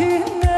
içinde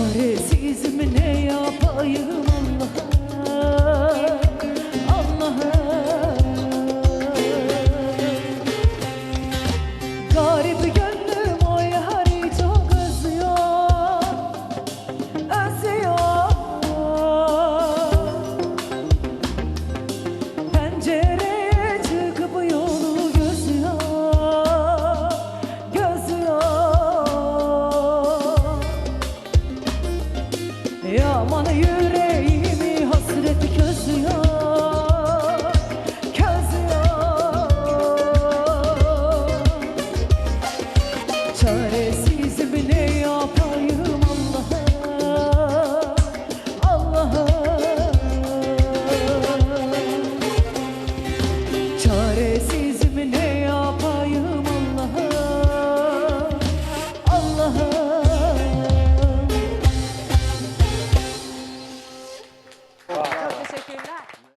Çaresiz mi ne yapayım? Yaman yürü